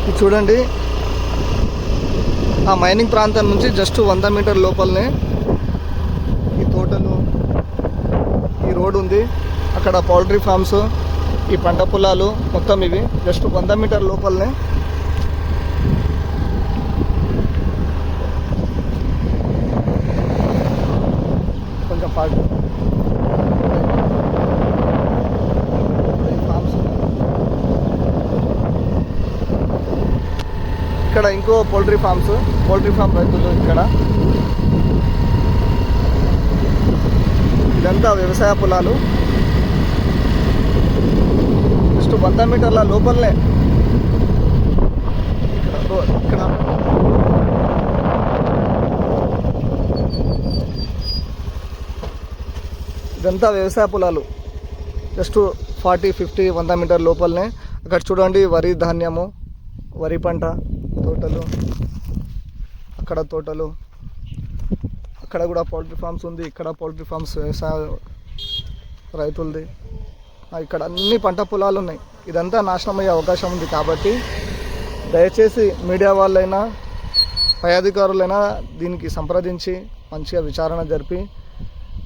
ఇది చూడండి. ఆ మైనింగ్ ప్రాంతం నుంచి జస్ట్ వంద మీటర్ లోపలనే ఈ తోటలు ఈ రోడ్ ఉంది. అక్కడ పౌల్ట్రీ ఫార్మ్స్ ఈ పంట పొలాలు మొత్తం ఇవి. జస్ట్ వంద మీటర్ లోపలనే కొంచెం పాటు ఫార్మ్స్ ఉన్నాయి ఇక్కడ ఇంకో పౌల్ట్రీ ఫార్మ్స్ పౌల్ట్రీ ఫార్మ్ రైతులు ఇక్కడ. ఇదంతా వ్యవసాయ పొలాలు. జస్ట్ వంద మీటర్ల లోపలనే. ఇక్కడ ఇక్కడ. ఇదంతా వ్యవసాయ పొలాలు. జస్ట్ ఫార్టీ ఫిఫ్టీ వంద మీటర్ లోపలనే. అక్కడ చూడండి వరి ధాన్యము వరి పంట. తోటలు అక్కడ తోటలు. అక్కడ కూడా పౌల్ట్రీ ఫార్మ్స్ ఉంది. ఇక్కడ పౌల్ట్రీ ఫార్మ్స్ వ్యవసాయ రైతులది. ఇక్కడ అన్ని పంట పొలాలు ఉన్నాయి. ఇదంతా నాశనం అయ్యే అవకాశం ఉంది కాబట్టి దయచేసి మీడియా వాళ్ళైనా పై అధికారులైనా దీనికి సంప్రదించి మంచిగా విచారణ జరిపి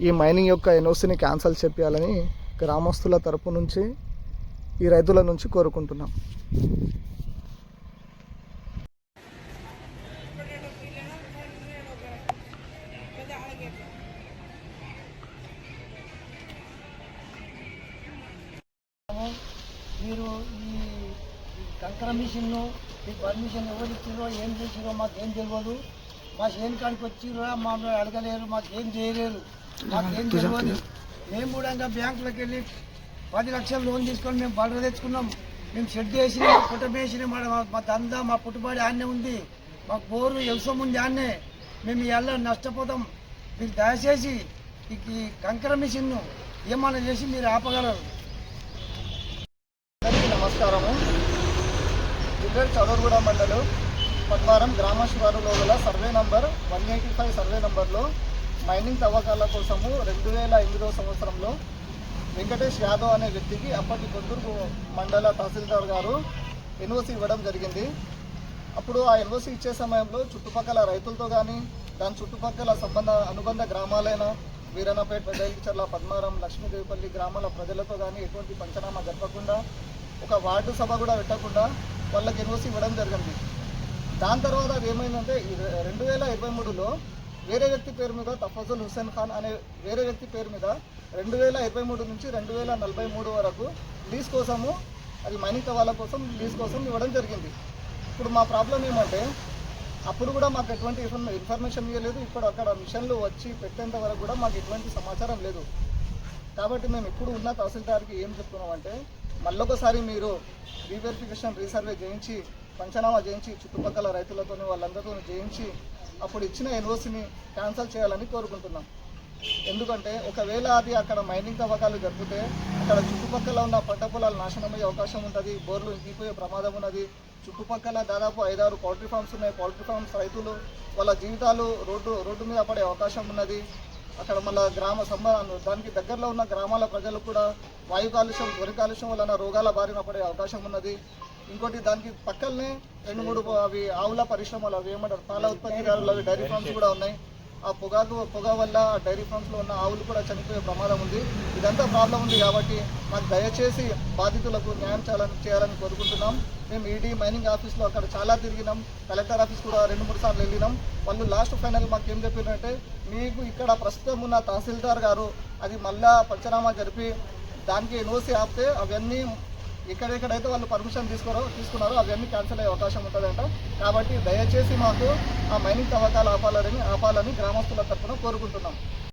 ఈ మైనింగ్ యొక్క ఎన్ఓసిని క్యాన్సిల్ చేపించాలని గ్రామస్తుల తరపు నుంచి ఈ రైతుల నుంచి కోరుకుంటున్నాం. మీరు ఈ కంకర మిషన్ను ఈ పర్మిషన్ ఎవరు ఇచ్చారో ఏం చేసిరో మాకు ఏం తెలియదు మా చేను కాడికి వచ్చిరో మమ్మల్ని అడగలేరు మాకు ఏం చేయలేరు. మాకు ఏం తెలియదు మేము కూడా ఇంకా బ్యాంకులకు వెళ్ళి పది లక్షలు లోన్ తీసుకొని మేము బర్రె తెచ్చుకున్నాం. మేము షెడ్ వేసినాం పుట్ట వేసినాం. మా దందా మా పుట్టుబడి ఆడనే ఉంది. మాకు బోరు వ్యవసాయం ఉంది ఆడనే. మేము ఇవాళ నష్టపోతాం. మీరు దయచేసి ఈ ఈ కంకర మిషన్ను ఏమన్నా చేసి మీరు ఆపగలరు. నమస్కారము. జిల్లా చదవగూడ మండలం పద్మారం గ్రామ శివారులో గల survey number one eighty five survey నంబర్లో మైనింగ్ తవ్వకాల కోసము రెండు వేల ఎనిమిదవ సంవత్సరంలో వెంకటేష్ యాదవ్ అనే వ్యక్తికి అప్పటి కొత్తూరు మండల తహసీల్దార్ గారు ఎన్ఓసి ఇవ్వడం జరిగింది. అప్పుడు ఆ ఎన్ఓసి ఇచ్చే సమయంలో చుట్టుపక్కల రైతులతో కానీ దాని చుట్టుపక్కల సంబంధ అనుబంధ గ్రామాలైన వీరన్నపేట పెద్దచర్ల పద్మారం లక్ష్మీదేవిపల్లి గ్రామాల ప్రజలతో కానీ ఎటువంటి పంచనామా జరపకుండా ఒక వార్డు సభ కూడా పెట్టకుండా వాళ్ళకి ఎన్ఓసి ఇవ్వడం జరిగింది. దాని తర్వాత అది ఏమైందంటే రెండు వేల ఇరవై మూడులో వేరే వ్యక్తి పేరు మీద తఫజుల్ హుస్సేన్ ఖాన్ అనే వేరే వ్యక్తి పేరు మీద రెండు వేల ఇరవై మూడు నుంచి రెండు వేల నలభై మూడు వరకు లీజ్ కోసము అది మైనింగ్ వాళ్ళ కోసం లీజ్ కోసం ఇవ్వడం జరిగింది. ఇప్పుడు మా ప్రాబ్లం ఏమంటే అప్పుడు కూడా మాకు ఎటువంటి ఇన్ఫర్మేషన్ ఇవ్వలేదు. ఇప్పుడు అక్కడ మిషన్లు వచ్చి పెట్టేంత వరకు కూడా మాకు ఎటువంటి సమాచారం లేదు. కాబట్టి మేము ఇప్పుడు ఉన్న తహసీల్దార్కి ఏం చెప్తున్నామంటే మళ్ళొకసారి మీరు రీవెరిఫికేషన్ రీసర్వే చేయించి పంచనామా చేయించి చుట్టుపక్కల రైతులతో వాళ్ళందరితో చేయించి అప్పుడు ఇచ్చిన ఎన్ఓసిని క్యాన్సల్ చేయాలని కోరుకుంటున్నాం. ఎందుకంటే ఒకవేళ అది అక్కడ మైనింగ్ తవ్వకాలు జరిపితే అక్కడ చుట్టుపక్కల ఉన్న పంట పొలాలు నాశనమయ్యే అవకాశం ఉంటుంది బోర్లు ఇంకిపోయే ప్రమాదం ఉన్నది. చుట్టుపక్కల దాదాపు ఐదారు పౌల్ట్రీ ఫార్మ్స్ ఉన్నాయి. పౌల్ట్రీ ఫార్మ్స్ రైతులు వాళ్ళ జీవితాలు రోడ్డు రోడ్డు మీద పడే అవకాశం ఉన్నది. అక్కడ మళ్ళీ గ్రామ సంబంధం దానికి దగ్గరలో ఉన్న గ్రామాల ప్రజలు కూడా వాయు కాలుష్యం ధ్వని కాలుష్యం వలన రోగాల బారిన పడే అవకాశం ఉన్నది. ఇంకోటి దానికి పక్కనే రెండు మూడు అవి ఆవుల పరిశ్రమలు అవి ఏమంటారు? పాల ఉత్పత్తిదారులు అవి డైరీ ఫార్మ్స్ కూడా ఉన్నాయి. ఆ పొగాకు పొగ వల్ల డైరీ ఫార్మ్స్లో ఉన్న ఆవులు కూడా చనిపోయే ప్రమాదం ఉంది. ఇదంతా ప్రాబ్లం ఉంది కాబట్టి మాకు దయచేసి బాధితులకు న్యాయం చేయాలని చేయాలని కోరుకుంటున్నాం. మేము ఈడీ మైనింగ్ ఆఫీస్లో అక్కడ చాలా తిరిగినాం. కలెక్టర్ ఆఫీస్ కూడా రెండు మూడు సార్లు వెళ్ళినాం. వాళ్ళు లాస్ట్ ఫైనల్ మాకు ఏం చెప్పారంటే మీకు ఇక్కడ ప్రస్తుతం ఉన్న తహసీల్దార్ గారు అది మళ్ళా పంచనామా జరిపి దానికి ఎన్ఓసి ఆపితే అవన్నీ ఎక్కడెక్కడైతే వాళ్ళు పర్మిషన్ తీసుకోరో తీసుకున్నారో అవన్నీ క్యాన్సిల్ అయ్యే అవకాశం ఉంటుందంట. కాబట్టి దయచేసి మాకు ఆ మైనింగ్ తవ్వకాలు ఆపాలని ఆపాలని గ్రామస్తుల తరఫున కోరుకుంటున్నాం.